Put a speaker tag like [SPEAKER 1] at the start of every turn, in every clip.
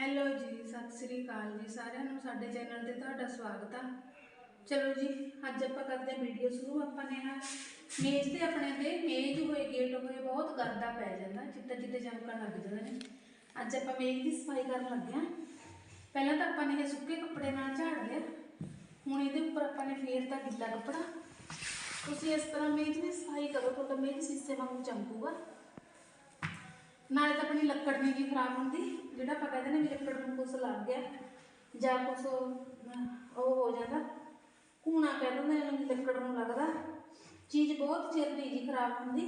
[SPEAKER 1] Hello ਜੀ, ਸਤਿ ਸ੍ਰੀ ਅਕਾਲ ਜੀ ਸਾਰਿਆਂ ਨੂੰ, ਸਾਡੇ ਚੈਨਲ ਤੇ ਤੁਹਾਡਾ ਸਵਾਗਤ ਆ। ਚਲੋ ਜੀ, ਅੱਜ ਆਪਾਂ ਕਰਦੇ ਹਾਂ ਵੀਡੀਓ ਸ਼ੁਰੂ। ਆਪਾਂ ਨੇ ਨਾ ਮੇਜ਼ ਤੇ ਆਪਣੇ ਤੇ ਮੇਜ਼ ਹੋਏ ਗੇਟ ਹੋਏ, ਬਹੁਤ ਗੰਦਾ ਪੈ ਜਾਂਦਾ ਚਿੱਟਾ ਚਿੱਟੇ ਚਮਕਣ ਲੱਗ ਜਾਂਦੇ ਨੇ ਅੱਜ ਆਪਾਂ ਮੇਜ਼ ਦੀ ਸਫ਼ਾਈ ਕਰਨ ਲੱਗੇ ਹਾਂ। ਪਹਿਲਾਂ ਤਾਂ ਆਪਾਂ ਨੇ ਇਹ ਸੁੱਕੇ ਕੱਪੜੇ ਨਾਲ ਝਾੜ ਲਿਆ ਹੁਣ ਇਹਦੇ ਉੱਪਰ ਆਪਾਂ ਨੇ ਫੇਰ ਤਾਂ ਗਿੱਲਾ ਕੱਪੜਾ। ਤੁਸੀਂ ਇਸ ਤਰ੍ਹਾਂ ਮੇਜ਼ ਦੀ ਸਫ਼ਾਈ ਕਰੋ, ਤੁਹਾਡਾ ਮੇਜ਼ ਸੀਸੇ ਵਾਂਗੂ ਚਮਕੂਗਾ। ਨਾਲੇ ਤਾਂ ਆਪਣੀ ਲੱਕੜ ਨਹੀਂ ਜੀ ਖਰਾਬ ਹੁੰਦੀ, ਜਿਹੜਾ ਆਪਾਂ ਕਹਿੰਦੇ ਨੇ ਵੀ ਲੱਕੜ ਨੂੰ ਕੁਛ ਲੱਗ ਗਿਆ, ਜਾਂ ਕੁਛ ਉਹ ਹੋ ਜਾਂਦਾ। ਕੂਣਾ ਕਹਿ ਦਿੰਦੇ ਨੇ ਵੀ ਲੱਕੜ ਨੂੰ ਲੱਗਦਾ। ਚੀਜ਼ ਬਹੁਤ ਚਿਰ ਨਹੀਂ ਜੀ ਖਰਾਬ ਹੁੰਦੀ।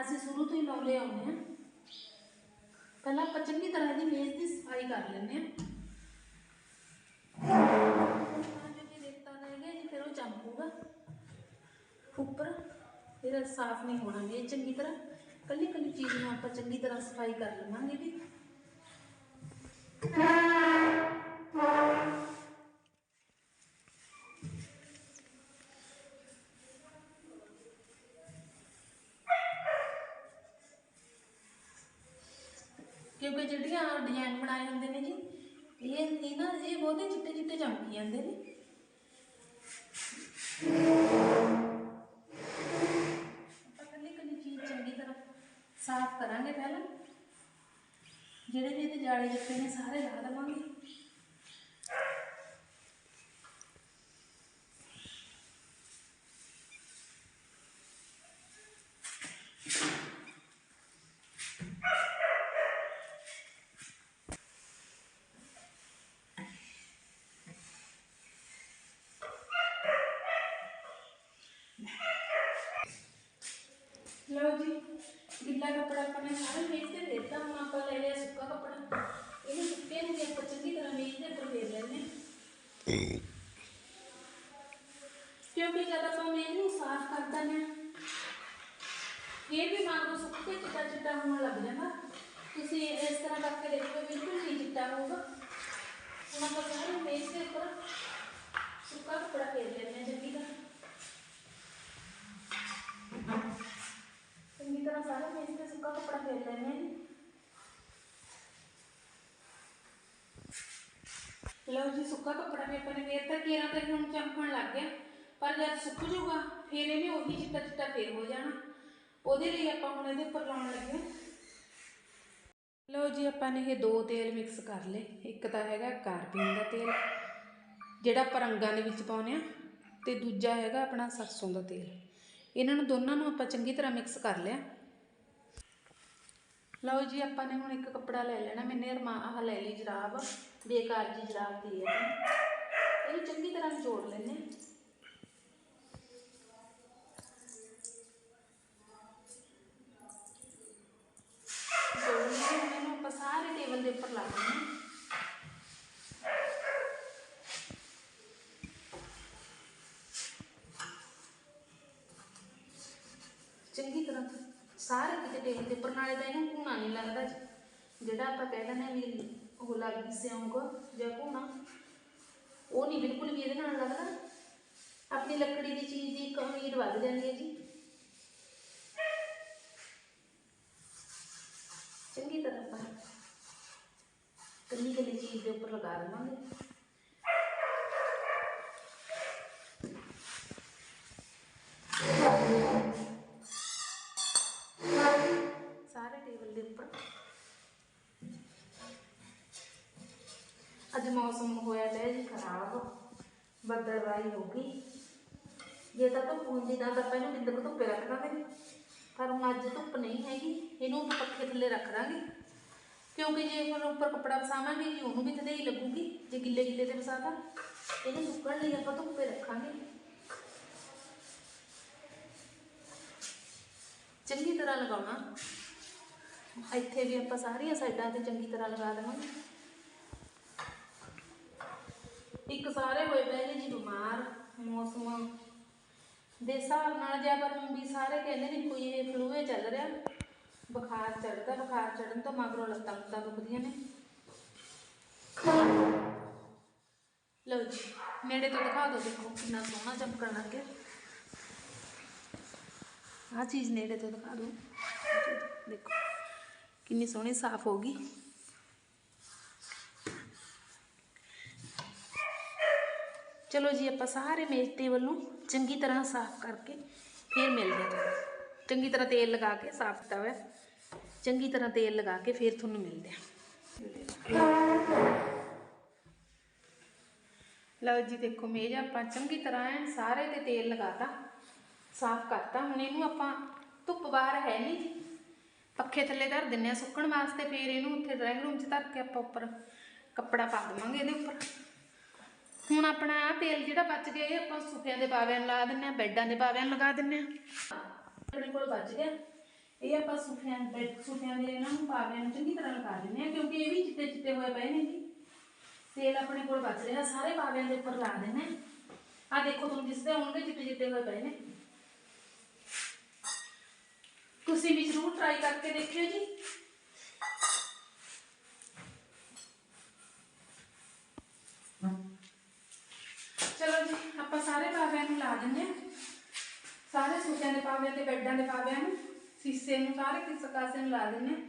[SPEAKER 1] ਅਸੀਂ ਸ਼ੁਰੂ ਤੋਂ ਹੀ ਲਾਉਂਦੇ ਆਉਂਦੇ ਹਾਂ। ਪਹਿਲਾਂ ਆਪਾਂ ਚੰਗੀ ਤਰ੍ਹਾਂ ਦੀ ਮੇਜ਼ ਦੀ ਸਫ਼ਾਈ ਕਰ ਲੈਂਦੇ ਹਾਂ। ਜੇ ਰੇਤਾ ਰਹਿ ਗਿਆ ਫਿਰ ਉਹ ਚਮਕੂਗਾ ਉੱਪਰ ਫਿਰ ਸਾਫ਼ ਨਹੀਂ ਹੋਣਾ ਇਹ ਚੰਗੀ ਤਰ੍ਹਾਂ ਚੀਜ਼ ਨੂੰ ਆਪਾਂ ਚੰਗੀ ਤਰ੍ਹਾਂ ਸਫ਼ਾਈ ਕਰ ਲਵਾਂਗੇ ਵੀ। ਕਿਉਂਕਿ ਜਿਹੜੀਆਂ ਡਿਜ਼ਾਈਨ ਬਣਾਏ ਹੁੰਦੇ ਨੇ ਜੀ, ਇਹ ਇਹ ਨਾ, ਇਹ ਬਹੁਤੇ ਚਿੱਟੇ ਚਿੱਟੇ ਚਮਕੀ ਜਾਂਦੇ ਨੇ। ਸਾਫ਼ ਕਰਾਂਗੇ ਪਹਿਲਾਂ। ਜਿਹੜੇ ਵੀ ਇਹਦੇ ਜਾਲੇ ਜੱਫੇ ਨੇ ਸਾਰੇ ਲਾ ਦੇਵਾਂਗੇ ਲਓ ਜੀ ਗਿੱਲਾ ਕੱਪੜਾ ਆਪਾਂ ਨੇ ਸਾਰੇ ਮੇਜ਼ ਤੇ ਦੇ ਦਿੱਤਾ ਹੁਣ ਆਪਾਂ ਲੈ ਲਿਆ ਸੁੱਕਾ ਕੱਪੜਾ ਇਹਨੂੰ ਸੁੱਕੇ ਨੂੰ ਵੀ ਆਪਾਂ ਚੰਗੀ ਤਰ੍ਹਾਂ ਮੇਜ਼ ਦੇ ਉੱਪਰ ਫੇਰ ਲੈਣੇ ਕਿਉਂਕਿ ਜਦ ਆਪਾਂ ਮੇਜ਼ ਨੂੰ ਸਾਫ਼ ਕਰ ਦਿੰਦੇ ਹਾਂ ਇਹ ਵੀ ਮੰਨ ਲਓ ਸੁੱਕੇ ਚਿੱਟਾ ਚਿੱਟਾ ਹੋਣ ਲੱਗ ਜਾਂਦਾ ਤੁਸੀਂ ਇਸ ਤਰ੍ਹਾਂ ਕਰਕੇ ਦੇਖੋ ਬਿਲਕੁਲ ਨਹੀਂ ਚਿੱਟਾ ਹੋਊਗਾ ਹੁਣ ਆਪਾਂ ਸਾਰੇ ਮੇਜ਼ ਦੇ ਉੱਪਰ ਸੁੱਕਾ ਕੱਪੜਾ ਫੇਰ ਲੈਣੇ ਚੰਗੀ ਤਰ੍ਹਾਂ ਚੰਗੀ ਤਰ੍ਹਾਂ ਸਾਰਾ ਮੇਜ਼ ਤੇ ਸੁੱਕਾ ਕੱਪੜਾ ਫੇਰ ਲੈਣੇ ਆ ਜੀ ਲਓ ਜੀ, ਸੁੱਕਾ ਕੱਪੜਾ ਵੀ ਆਪਾਂ ਨੇ ਫੇਰ ਤਾਂ ਕੇਰਾਂ ਤੇ ਹੁਣ ਚਮਕਣ ਲੱਗ ਗਿਆ। ਪਰ ਜਦ ਸੁੱਕ ਜਾਊਗਾ, ਫੇਰ ਇਹਨੇ ਉਹੀ ਚਿੱਟਾ ਚਿੱਟਾ ਫੇਰ ਹੋ ਜਾਣਾ। ਉਹਦੇ ਲਈ ਆਪਾਂ ਹੁਣ ਇਹਦੇ ਉੱਪਰ ਲਾਉਣ ਲੱਗੇ ਹਾਂ। ਲਓ ਜੀ, ਆਪਾਂ ਨੇ ਇਹ ਦੋ ਤੇਲ ਮਿਕਸ ਕਰ ਲਏ। ਇੱਕ ਤਾਂ ਹੈਗਾ ਕਾਰਪੀਨ ਦਾ ਤੇਲ, ਜਿਹੜਾ ਆਪਾਂ ਰੰਗਾਂ ਦੇ ਵਿੱਚ ਪਾਉਂਦੇ ਆ ਤੇ ਦੂਜਾ ਹੈਗਾ ਆਪਣਾ ਸਰਸੋਂ ਦਾ ਤੇਲ। ਇਹਨਾਂ ਨੂੰ ਦੋਨਾਂ ਨੂੰ ਆਪਾਂ ਚੰਗੀ ਤਰ੍ਹਾਂ ਮਿਕਸ ਕਰ ਲਿਆ। ਲਓ ਜੀ, ਆਪਾਂ ਨੇ ਹੁਣ ਇੱਕ ਕੱਪੜਾ ਲੈ ਲੈਣਾ। ਮੈਨੇ ਰਮਾ ਆਹ ਲੈ ਲਈ ਜਰਾਬ। ਬੇਕਾਰ ਜੀ ਜਰਾਬ ਦੀ ਹੈ ਇਹਨੂੰ ਚੰਗੀ ਤਰ੍ਹਾਂ ਜੋੜ ਲੈਣੇ ਜੋੜ ਲੈਣੇ ਹੁਣ ਇਹਨੂੰ ਆਪਾਂ ਸਾਰੇ ਟੇਬਲ ਦੇ ਉੱਪਰ ਲਾ ਦੇਣਾ ਚੰਗੀ ਤਰ੍ਹਾਂ ਸਾਰੇ ਕਿਤੇ ਟੇਬਲ ਦੇ ਉੱਪਰ, ਨਾਲੇ ਤਾਂ ਇਹਨੂੰ ਘੂਣਾ ਨਹੀਂ ਲੱਗਦਾ ਜੀ। ਜਿਹੜਾ ਆਪਾਂ ਕਹਿ ਦਿੰਦੇ ਹਾਂ ਵੀ ਉਹ ਲੱਗ ਸਿਉਂਕ ਜਾਂ ਘੂਣਾ ਉਹ ਨਹੀਂ ਬਿਲਕੁਲ ਵੀ ਇਹਦੇ ਨਾਲ ਲੱਗਦਾ। ਆਪਣੀ ਲੱਕੜੀ ਦੀ ਚੀਜ਼ ਦੀ ਇੱਕ ਉਮੀਦ ਵੱਧ ਜਾਂਦੀ ਹੈ ਜੀ। ਚੰਗੀ ਤਰ੍ਹਾਂ ਆਪਾਂ ਕੱਲੀ ਕੱਲੀ ਚੀਜ਼ ਦੇ ਉੱਪਰ ਲਗਾ ਦੇਵਾਂਗੇ ਅੱਜ ਮੌਸਮ ਹੋਇਆ ਲੈ ਜੀ ਖਰਾਬ ਬੱਦਲਵਾਈ ਹੋ ਗਈ। ਜੇ ਤਾਂ ਧੁੱਪ ਹੁੰਦੀ ਤਾਂ ਆਪਾਂ ਇਹਨੂੰ ਕਿੰਨੇ ਧੁੱਪੇ ਰੱਖ ਦਾਂਗੇ ਪਰ ਹੁਣ ਅੱਜ ਧੁੱਪ ਨਹੀਂ ਹੈਗੀ, ਇਹਨੂੰ ਆਪਾਂ ਪੱਖੇ ਥੱਲੇ ਰੱਖ ਦਾਂਗੇ ਕਿਉਂਕਿ ਜੇ ਹੁਣ ਉੱਪਰ ਕੱਪੜਾ ਵਸਾਵਾਂਗੇ ਜੀ, ਉਹਨੂੰ ਵੀ ਥੱਲੇ ਲੱਗੂਗੀ, ਜੇ ਗਿੱਲੇ ਗਿੱਲੇ ਤੇ ਵਸਾਤਾ। ਇਹਨੂੰ ਸੁੱਕਣ ਲਈ ਆਪਾਂ ਧੁੱਪੇ ਰੱਖਾਂਗੇ। ਚੰਗੀ ਤਰ੍ਹਾਂ ਲਗਾਉਣਾ। ਇੱਥੇ ਵੀ ਆਪਾਂ ਸਾਰੀਆਂ ਸਾਈਡਾਂ ਤੇ ਚੰਗੀ ਤਰ੍ਹਾਂ ਲਗਾ ਦੇਵਾਂਗੇ। ਇੱਕ ਸਾਰੇ ਹੋਏ ਪਏ ਨੇ ਜੀ ਬਿਮਾਰ, ਮੌਸਮ ਦੇ ਹਿਸਾਬ ਨਾਲ ਜਾਂ ਪਰ ਵੀ ਸਾਰੇ ਕਹਿੰਦੇ ਨੇ ਕੋਈ ਇਹ ਫਲੂਏ ਚੱਲ ਰਿਹਾ, ਬੁਖਾਰ ਚੜਦਾ ਬੁਖਾਰ ਚੜਨ ਤੋਂ ਮਗਰੋਂ ਲੱਤਾਂ ਲੱਤਾਂ ਦੁਖਦੀਆਂ ਨੇ। ਲਓ ਜੀ, ਨੇੜੇ ਤੋਂ ਦਿਖਾ ਦਿਓ, ਦੇਖੋ ਕਿੰਨਾ ਸੋਹਣਾ ਚਮਕਣ ਲੱਗ ਗਿਆ। ਆਹ ਚੀਜ਼ ਨੇੜੇ ਤੋਂ ਦਿਖਾ ਦਿਓ। ਦੇਖੋ, ਕਿੰਨੀ ਸੋਹਣੀ ਸਾਫ਼ ਹੋ ਗਈ। ਚਲੋ ਜੀ, ਆਪਾਂ ਸਾਰੇ ਮੇਜ਼ ਟੇਬਲ ਨੂੰ ਚੰਗੀ ਤਰ੍ਹਾਂ ਸਾਫ਼ ਕਰਕੇ ਫਿਰ ਮਿਲਦੇ ਹਾਂ ਤੁਹਾਨੂੰ। ਚੰਗੀ ਤਰ੍ਹਾਂ ਤੇਲ ਲਗਾ ਕੇ ਸਾਫ਼ ਕੀਤਾ ਹੋਇਆ। ਚੰਗੀ ਤਰ੍ਹਾਂ ਤੇਲ ਲਗਾ ਕੇ ਫਿਰ ਤੁਹਾਨੂੰ ਮਿਲਦੇ ਹਾਂ। ਲਓ ਜੀ, ਦੇਖੋ ਮੇਜ਼ ਆਪਾਂ ਚੰਗੀ ਤਰ੍ਹਾਂ ਐਨ ਸਾਰੇ ਤੇ ਤੇਲ ਲਗਾਤਾ, ਸਾਫ਼ ਕਰਤਾ। ਹੁਣ ਇਹਨੂੰ ਆਪਾਂ ਧੁੱਪ ਬਾਹਰ ਹੈ ਨਹੀਂ ਪੱਖੇ ਥੱਲੇ ਧਰ ਦਿੰਨੇ ਆ ਸੁੱਕਣ ਵਾਸਤੇ, ਫਿਰ ਇਹਨੂੰ ਉੱਥੇ ਡਰਾਇੰਗ ਰੂਮ 'ਚ ਧਰ ਕੇ ਆਪਾਂ ਉੱਪਰ ਕੱਪੜਾ ਪਾ ਦੇਵਾਂਗੇ ਇਹਦੇ ਉੱਪਰ। ਹੁਣ ਆਪਣਾ ਆਹ ਤੇਲ ਜਿਹੜਾ ਬਚ ਗਿਆ, ਇਹ ਆਪਾਂ ਸੋਫਿਆਂ ਦੇ ਪਾਵਿਆਂ ਨੂੰ ਲਾ ਦਿੰਨੇ ਆ ਬੈੱਡਾਂ ਦੇ ਪਾਵਿਆਂ ਨੂੰ ਲਗਾ ਦਿੰਨੇ ਆ ਆਪਣੇ ਕੋਲ ਬਚ ਗਿਆ। ਇਹ ਆਪਾਂ ਸੋਫਿਆਂ, ਬੈੱਡ ਸੋਫਿਆਂ ਦੇ ਇਹਨਾਂ ਨੂੰ ਪਾਵਿਆਂ ਨੂੰ ਚੰਗੀ ਤਰ੍ਹਾਂ ਲਗਾ ਦਿੰਨੇ ਆ ਕਿਉਂਕਿ ਇਹ ਵੀ ਚਿੱਟੇ ਚਿੱਟੇ ਹੋਏ ਪਏ ਨੇ ਜੀ। ਤੇਲ ਆਪਣੇ ਕੋਲ ਬਚ ਰਿਹਾ, ਸਾਰੇ ਪਾਵਿਆਂ ਦੇ ਉੱਪਰ ਲਾ ਦਿੰਨੇ ਆ ਦੇਖੋ ਤੁਹਾਨੂੰ ਦਿਸਦੇ ਹੋਣਗੇ, ਚਿੱਟੇ ਚਿੱਟੇ ਹੋਏ ਪਏ ਨੇ। ਤੁਸੀਂ ਵੀ ਜ਼ਰੂਰ ਟਰਾਈ ਕਰਕੇ ਦੇਖਿਓ ਜੀ। ਆਪਾਂ ਸਾਰੇ ਪਾਵਿਆਂ ਨੂੰ ਲਾ ਦਿੰਦੇ ਹਾਂ। ਸਾਰੇ ਸੂਟਾਂ ਦੇ ਪਾਵਿਆਂ ਤੇ ਬੈੱਡਾਂ ਦੇ ਪਾਵਿਆਂ ਨੂੰ, ਸੀਸੇ ਨੂੰ, ਸਾਰੇ ਕਿਸੇ ਕਾਸੇ ਨੂੰ ਲਾ ਦਿੰਦੇ ਹਾਂ।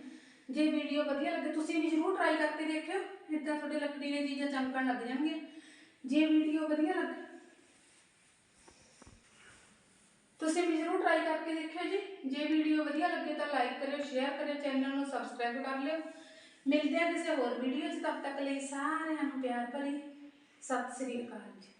[SPEAKER 1] ਜੇ ਵੀਡੀਓ ਵਧੀਆ ਲੱਗੇ, ਤੁਸੀਂ ਵੀ ਜ਼ਰੂਰ ਟਰਾਈ ਕਰਕੇ ਦੇਖਿਓ। ਇਦਾਂ ਤੁਹਾਡੇ ਲੱਕੜੀ ਦੀਆਂ ਚੀਜ਼ਾਂ ਚਮਕਣ ਲੱਗ ਜਾਣਗੀਆਂ। ਜੇ ਵੀਡੀਓ ਵਧੀਆ ਲੱਗੇ, ਤੁਸੀਂ ਵੀ ਜ਼ਰੂਰ ਟਰਾਈ ਕਰਕੇ ਦੇਖਿਓ ਜੀ। ਜੇ ਵੀਡੀਓ ਵਧੀਆ ਲੱਗੇ ਤਾਂ ਲਾਈਕ ਕਰਿਓ ਸ਼ੇਅਰ ਕਰਿਓ ਚੈਨਲ ਨੂੰ ਸਬਸਕ੍ਰਾਈਬ ਕਰ ਲਿਓ। ਮਿਲਦੇ ਹਾਂ ਕਿਸੇ ਹੋਰ ਵੀਡੀਓ 'ਚ। ਤਦ ਤੱਕ ਲਈ ਸਾਰਿਆਂ ਨੂੰ ਪਿਆਰ ਭਰੀ। ਸਤਿ ਸ੍ਰੀ ਅਕਾਲ ਜੀ।